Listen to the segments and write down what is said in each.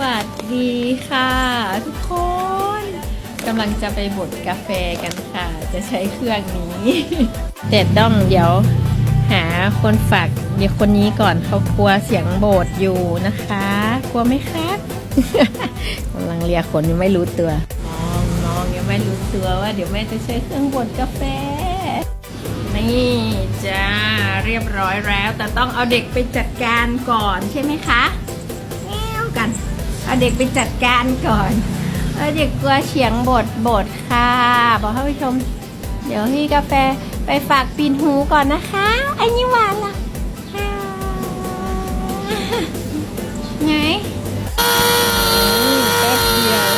วัสดีค่ะ ทุกคนกำลังจะไปบดกาแฟกันค่ะ จะใช้เครื่องนี้แต่ต้องเดี๋ยวหาคนฝากเดี๋ยวคนนี้ก่อนเขากลัวเสียงโบดอยู่นะคะ กลัวไหมครับกำลังเรียกคนยังไม่รู้ตัวน้องน้องยังไม่รู้ตัวว่าเดี๋ยวแม่จะใช้เครื่องบดกาแฟนี่จ้าเรียบร้อยแล้ว แต่ต้องเอาเด็กไปจัดการก่อนใช่ไหมคะแง้วกัน เอาเด็กไปจัดการก่อนเอาเด็กกลัวเสียงบดบดค่ะ บอกให้ผู้ชม เดี๋ยวให้กาแฟไปฝากปีนหูก่อนนะคะ อันนี้หวานล่ะไงแป๊บเดียว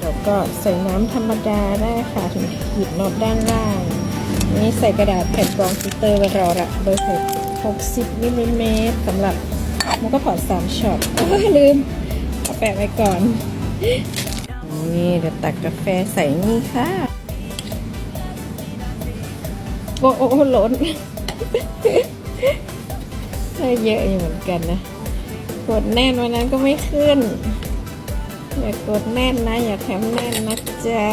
แล้วก็ใส่น้ำธรรมดาได้ค่ะถึงหยิบน็อตด้านล่าง นี่ใส่กระดาษแผ่นกรองฟิลเตอร์ไว้รอละเบอร์หกหกสิบมิลลิเมตรสำหรับ มันก็พอดสามช็อตลืมเอาแปะไว้ก่อน นี่เดี๋ยวตักกาแฟใส่นี่ค่ะ โอ้โอ้โอ้หล้นได้เยอะอยู่เหมือนกันนะ กดแน่นวันนั้นก็ไม่ขึ้น อย่ากดแน่นนะ อย่าแถมแน่นนะจ๊ะ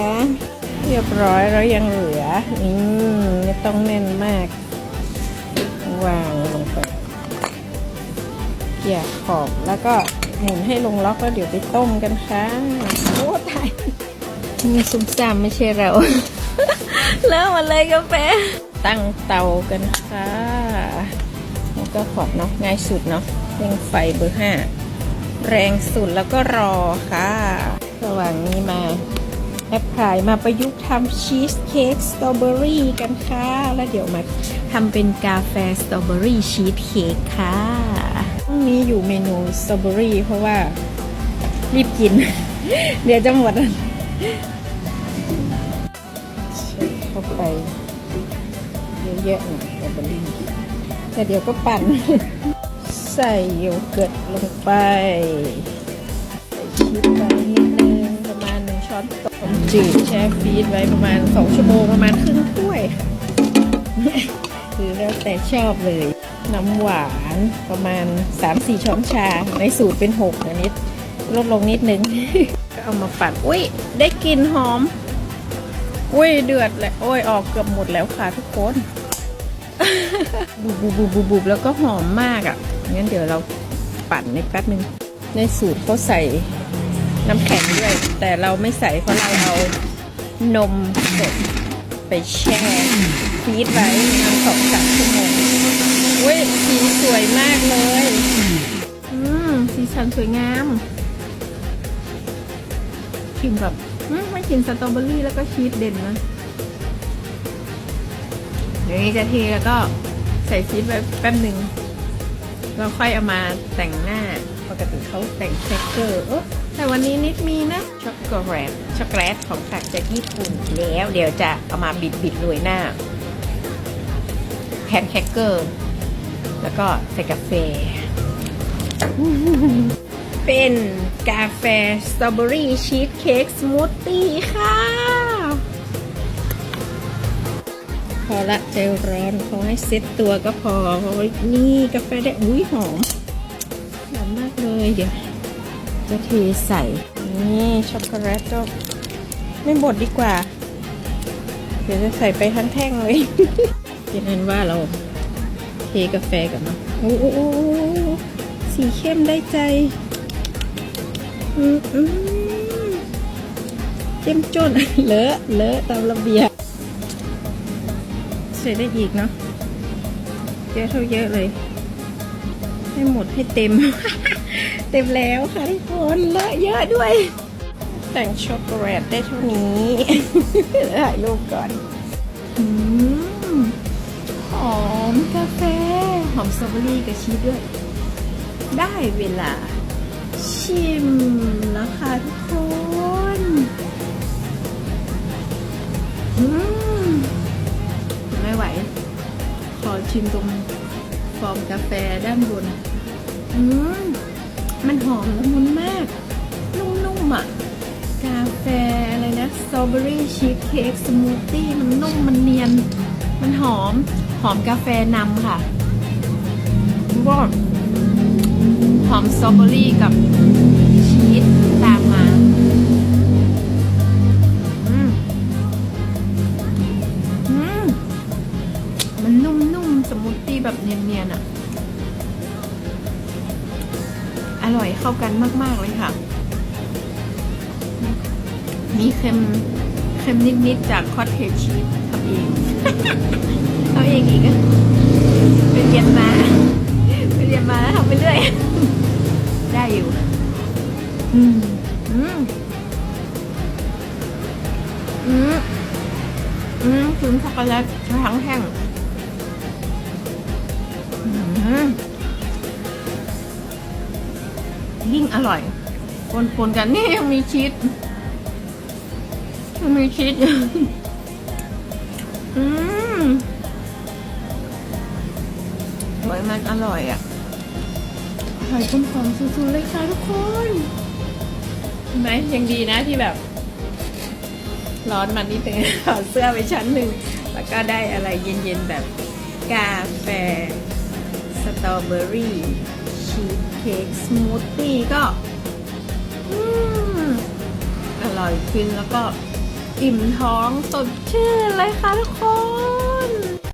เรียบร้อยแล้วยังเหลือ อืมไม่ต้องแน่นมากวาง เกี่ยขอบแล้วก็หมุนให้ลงล็อกแล้วเดี๋ยวไปต้มกันค่ะโอ้ตายนี่ซุ่มซ่ามไม่ใช่เรา เริ่มมาเลยกาแฟตั้งเตากันค่ะแล้วก็ขอดเนาะง่ายสุดเนาะเร่งไฟเบอร์ห้าแรงสุดแล้วก็รอค่ะ ระหว่างนี้มาแอปพลายมาประยุกต์ทำชีสเค้กสตรอเบอรี่กันค่ะ แล้วเดี๋ยวมาทำเป็นกาแฟสตรอเบอรี่ชีสเค้กค่ะพรุ่ง นี้อยู่เมนูสตรอเบอรี่เพราะว่ารีบกิน เดี๋ยวจะหมดเข้าไปเยอะๆหน่อยสตรอเบอรี่แต่เดี๋ยวก็ปั่น ใส่โยเกิร์ตลงไปใส่ชีสไปนิดนึงประมาณหนึ่งช้อนโต๊ะจืดแช่ฟรีซไว้ประมาณ2ชั่วโมงประมาณครึ่งถ้วย คือแล้วแต่ชอบเลย น้ำหวานประมาณ 3-4 ช้อนชา ในสูตรเป็น6อันนี้ลดลงนิดนึง ก็เอามาปั่นอุ้ย ได้กลิ่นหอม อุ้ย เดือดเลยโอ้ย ออกเกือบหมดแล้วค่ะทุกคน บุบบุบบุบบุบแล้วก็หอมมากอะ่ะ งั้นเดี๋ยวเราปั่นในแป๊บนึง ในสูตรเขาใส่น้ำแข็งด้วย แต่เราไม่ใส่เพราะเราเอานมสดไปแช่ฟรีดไว้ประมาณสองสามชั่วโมง อุ้ยสีสวยมากเลย อืมสีสันสวยงามกลิ่นแบบไม่กลิ่นสตรอเบอรี่แล้วก็ชีสเด่นนะเดี๋ยวนี้จะเทแล้วก็ใส่ชีสไว้แป๊บหนึ่งแล้วค่อยเอามาแต่งหน้าปกติเขาแต่งเช็คเกอร์แต่วันนี้นิดมีนะ ช็อกโกแลตช็อกโกแลตของฝากจากญี่ปุ่นแล้วเดี๋ยวจะเอามาบิดบิดๆโรยหน้าแพนแคคเกอร์ แล้วก็ใส่กาแฟ เป็นกาแฟสตรอเบอรี่ชีสเค้กสมูทตี้ค่ะ พอละใจร้อนเขาให้เซ็ตตัวก็พอ นี่กาแฟได้ อุ้ยหอมหอมมากเลยเดี๋ยวจะเทใส่ นี่ ช็อกโกแลตก็ไม่บดดีกว่า เดี๋ยวจะใส่ไปทั้งแท่งเลยเป็นนั้นว่าเรา เทกาแฟกันเนาะโอ้โอ้โอ้โอ้สีเข้มได้ใจเจ้มจนเลอะเลอะตามระเบียบใส่ได้อีกเนาะเยอะเท่าเยอะเลย ให้หมดให้เต็ม เต็มแล้วค่ะทุกคนเลอะเยอะด้วย แต่งช็อกโกแลตได้เท่านี้ถ่ายรูปก่อนอืม อมสตรอเบอรี่กับชีสด้วย ได้เวลา ชิมแล้วค่ะทุกคนอืมไม่ไหว ขอชิมตรงฟอร์มกาแฟด้านบนอืมมันหอมละมุนมาก นุ่มๆอะ กาแฟอะไรนะสตรอเบอรี่ชีสเค้กสมูทตี้มันนุ่มมันเนียน มันหอม หอมกาแฟนำค่ะ ก็หหอมสตรอเบอรี่กับชีสตามมาอืมอืมมันนุ่มๆ สมูทตี้แบบเนียนๆอะอร่อยเข้ากันมากๆเลยค่ะ มีเค็มเค็มนิดๆ จากคอตเทจชีสทำเองทำเองอีกอะไปเรียนมา ไปเรื่อย ได้อยู่ อืม อืม อืม อืมครีมช็อกโกแลตทั้งแท่งอืมยิ่งอร่อยปนๆกันนี่ยังมีชีสยังมีชีสอยู่อืมหอยมันอร่อยอะ หอยต้มหอมสุดๆเลยค่ะทุกคนเห็นไหมยังดีนะที่แบบ ร้อนมันนิดนึงถอดเสื้อไปชั้นหนึ่ง แล้วก็ได้อะไรเย็นๆ แบบกาแฟ สตรอเบอรี่ ชีสเค้กสมูทตี้ก็อร่อยขึ้นแล้วก็อิ่มท้องสดชื่นเลยค่ะทุกคน